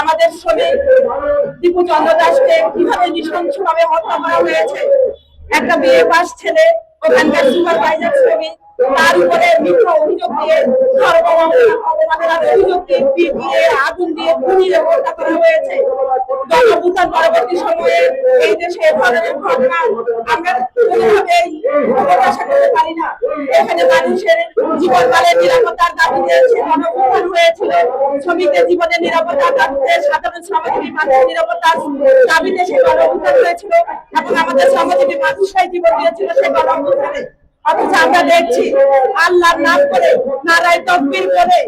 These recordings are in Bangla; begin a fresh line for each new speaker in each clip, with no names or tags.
আমাদের শ্রমিক দীপু চন্দ্র দাসকে কীভাবে নৃশংসভাবে হত্যা করা হয়েছে? একটা বিয়ে পাস ছেলে ওখানকার সুপারভাইজার শ্রমিক, তার উপরে মিথ্যা অভিযোগ দিয়ে অবমাননার অভিযোগ দিয়ে পিটিয়ে আগুন দিয়ে পুড়িয়ে হত্যা করা হয়েছে। গণভূতার পরবর্তী সময়ে এই দেশে এ ঘটনা। আমরা প্রত্যাশা করতে পারি না এখানে মানুষের নিরাপত্তার দাবিতে হয়েছিল। শ্রমিকদের নিরাপত্তার দাবিতে সাধারণ শ্রমজীবী মানুষের নিরাপত্তার দাবিতে হয়েছিল এবং আমাদের শ্রমজীবী জীবন দিয়েছিল অথচ আমরা দেখছি আল্লাহর নাম করে, নারায় করে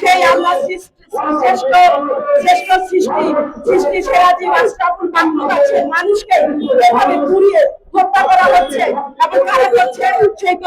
সেই আল্লাহ শ্রেষ্ঠ শ্রেষ্ঠ সৃষ্টি সৃষ্টি সেরা জীব আশরাফুল মাখলুক আছে। মানুষকে এভাবে পুড়িয়ে হত্যা করা হচ্ছে এবং কারা করছে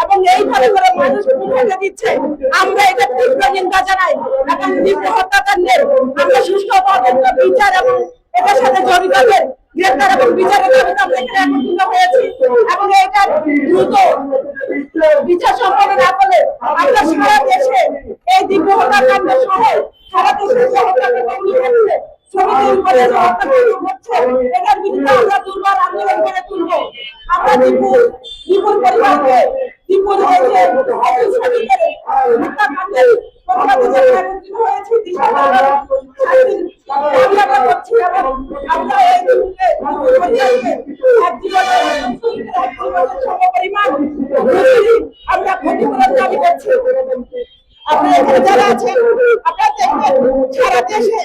এবং এইভাবে করে মানুষ ভূমিকা দিচ্ছে আমরা এটা তীব্র নিন্দা জানাই এবং তীব্র হত্যাকাণ্ডের আমরা সুষ্ঠু তদন্ত বিচার এবং এটার সাথে জড়িতদের গ্রেপ্তার এবং বিচারের দাবিতে আমরা এখানে হয়েছি এবং এটা দ্রুত বিচার সম্পন্ন না করলে আমরা সারা দেশে এই দিব্য হত্যাকাণ্ড সহ সারা দেশে হত্যাকাণ্ড করে তুলবো। আমরা দীপুর দীপুর পরিবারকে যে একত্রিত হয়েছি আমরা ক্ষতিপূরণ দাবি করছি আপনারা যারা আছেন আপনারা দেখবেন সারা দেশে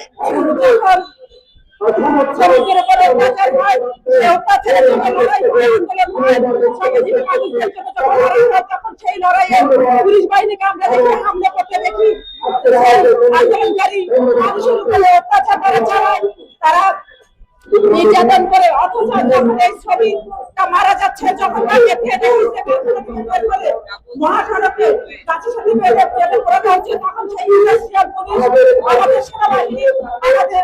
যখন লড়াই হয়, তখন সেই নির্যাতন করে অথচ যখন এই ছবিটা মারা যাচ্ছে যখন তাকে ফেলে মহাসড়কে তখন সেই ইন্ডাস্ট্রিয়াল পুলিশ আমাদের সেনাবাহিনী আমাদের